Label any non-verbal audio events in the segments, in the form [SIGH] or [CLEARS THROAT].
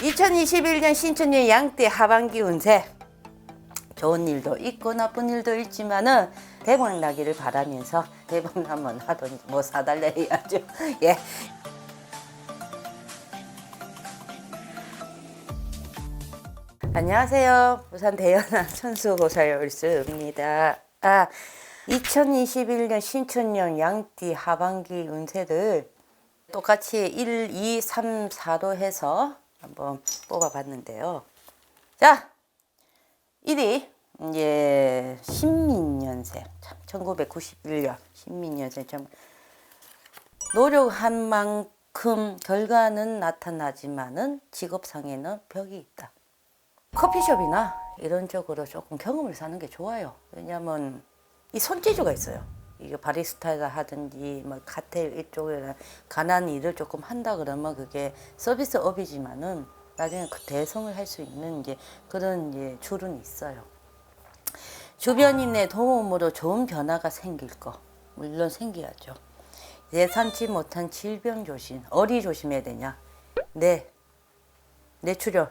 2021년 신춘년 양띠 하반기 운세 좋은 일도 있고 나쁜 일도 있지만은 대박 나기를 바라면서 대박 나면 하든지 뭐 사달래 해야죠. [LAUGHS] 예. 안녕하세요. 부산 대연한 천수고사의 얼스입니다. 아, 2021년 신춘년 양띠 하반기 운세를 똑같이 1, 2, 3, 4로 해서 한번 뽑아봤는데요. 자, 1위 이제 신민년생 참 1991년 신민년생 참 노력한 만큼 결과는 나타나지만은 직업상에는 벽이 있다. 커피숍이나 이런 쪽으로 조금 경험을 사는 게 좋아요. 왜냐하면 이 손재주가 있어요. 이게 바리스타가 하든지 뭐 카텔 이쪽에 가난 일을 조금 한다 그러면 그게 서비스업이지만은 나중에 그 대성을 할 수 있는 이제 그런 이제 줄은 있어요. 주변인의 도움으로 좋은 변화가 생길 거 물론 생겨야죠. 예상치 못한 질병 조심, 어리 조심해야 되냐? 네, 뇌출혈,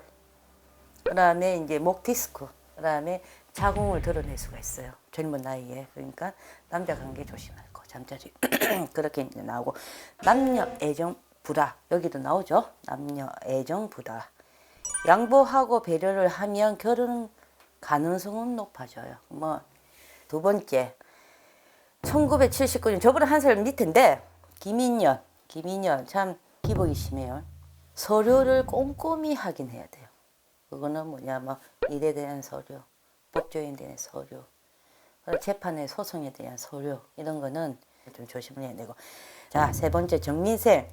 그다음에 이제 목 디스크, 그다음에 자궁을 드러낼 수가 있어요. 젊은 나이에 그러니까 남자 관계 조심할 거 잠자리 [CLEARS THROAT] 그렇게 이제 나오고 남녀 애정 불화 여기도 나오죠. 남녀 애정 불화 양보하고 배려를 하면 결혼 가능성은 높아져요. 뭐 두 번째 1979년 저보다 한 살 밑인데 김인년 김인년 참 기복이 심해요. 서류를 꼼꼼히 확인해야 돼요. 그거는 뭐냐 뭐 일에 대한 서류, 법조인에 대한 서류, 그리고 재판의 소송에 대한 서류 이런 거는 좀 조심을 해야 되고. 자 세 번째 정민생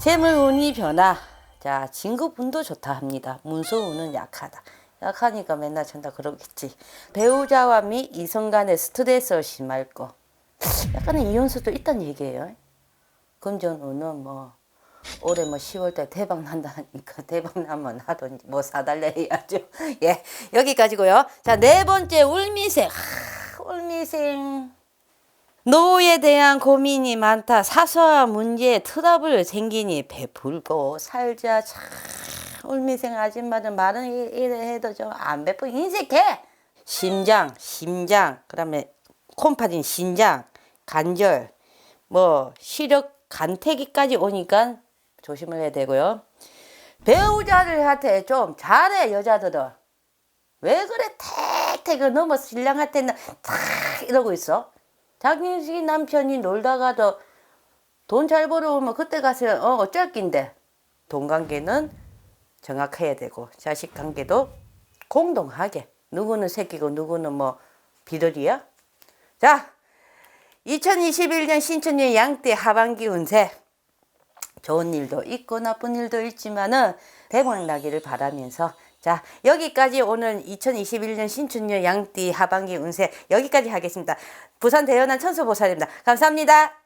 재물운이 변화. 자 진급운도 좋다 합니다. 문서운은 약하다. 약하니까 맨날 찬다 그러겠지. 배우자와 및 이성 간의 스트레스가 심할 거. 약간의 이혼수도 있다는 얘기예요. 금전운은 뭐 올해 뭐 10월달 대박 난다니까 [LAUGHS] 대박 나면 하든지 뭐 사달래 해야죠. [LAUGHS] 예 여기까지고요. 자 네 번째 울미생 하, 울미생 노후에 대한 고민이 많다. 사소한 문제에 트러블 생기니 베풀고 살자. 참 울미생 아줌마들 말은 이- 이래 해도 좀 안 베풀 인색해. 심장, 심장, 그 다음에 콤파진 심장, 관절, 뭐 시력 간태기까지 오니까 조심을 해야 되고요. 배우자들한테 좀 잘해 여자들은. 왜 그래 택택 넘어 신랑한테는 탁 이러고 있어. 자기 남편이 놀다가도 돈 잘 벌어오면 그때 가서 어 어쩔 낀데 돈 관계는 정확해야 되고 자식 관계도 공동하게 누구는 새끼고 누구는 뭐 비둘이야. 자 2021년 신춘년 양띠 하반기 운세 좋은 일도 있고 나쁜 일도 있지만은 대박 나기를 바라면서 자 여기까지 오늘 2021년 신춘년 양띠 하반기 운세 여기까지 하겠습니다. 부산 대연한 천수보살입니다. 감사합니다.